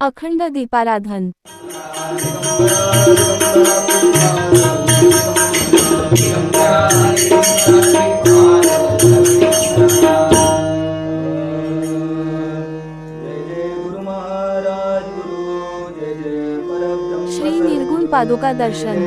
अखंड दीपाराधन। श्री निर्गुण पादुका दर्शन।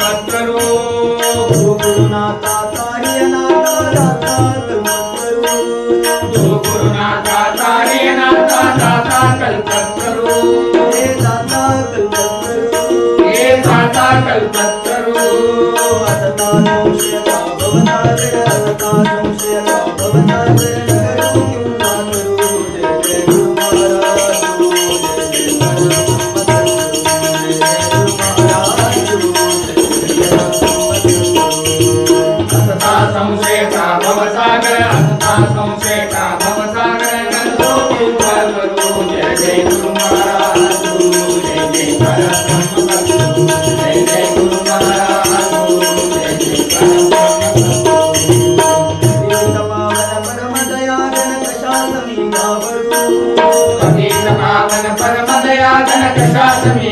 Tatra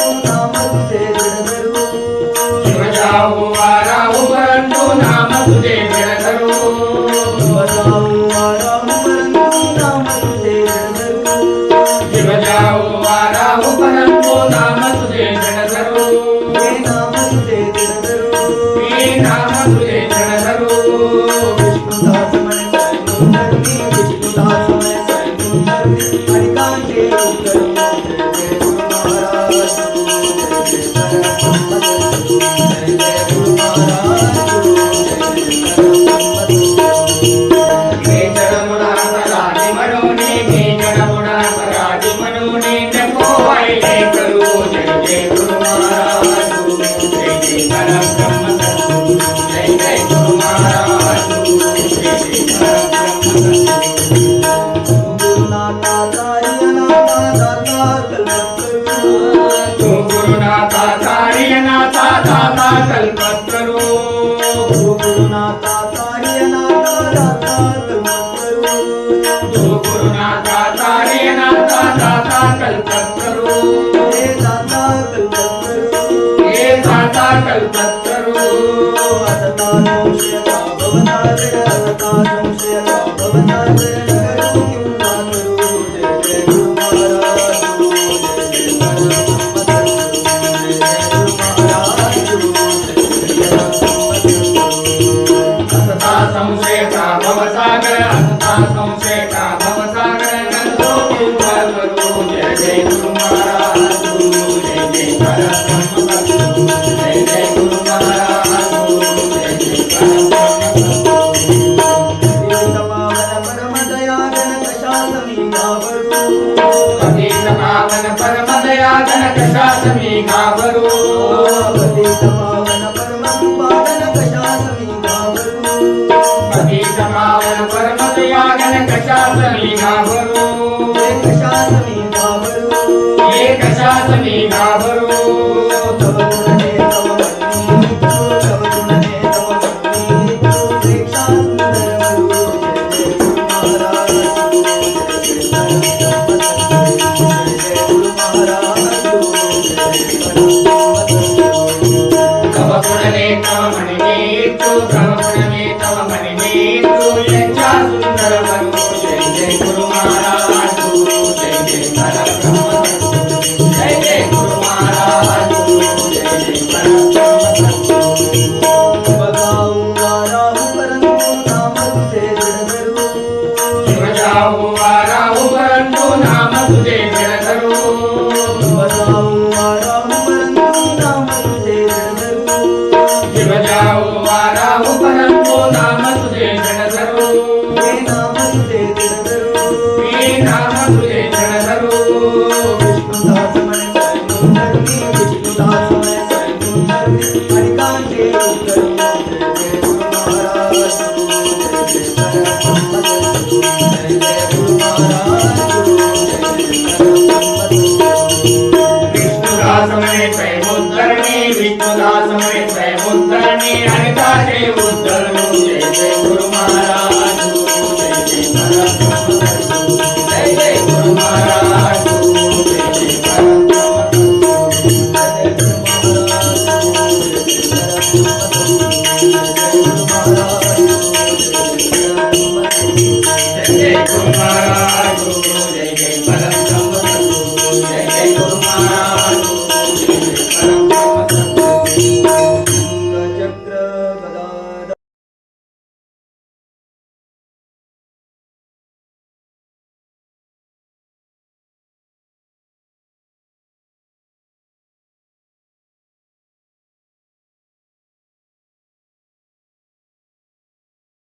Oh, कल्पत्रो गुरुनाथ तारियनाथ दाता कल्पत्रो Calcuta. सुंदर मन जय जय गुरु 快来我那大湾附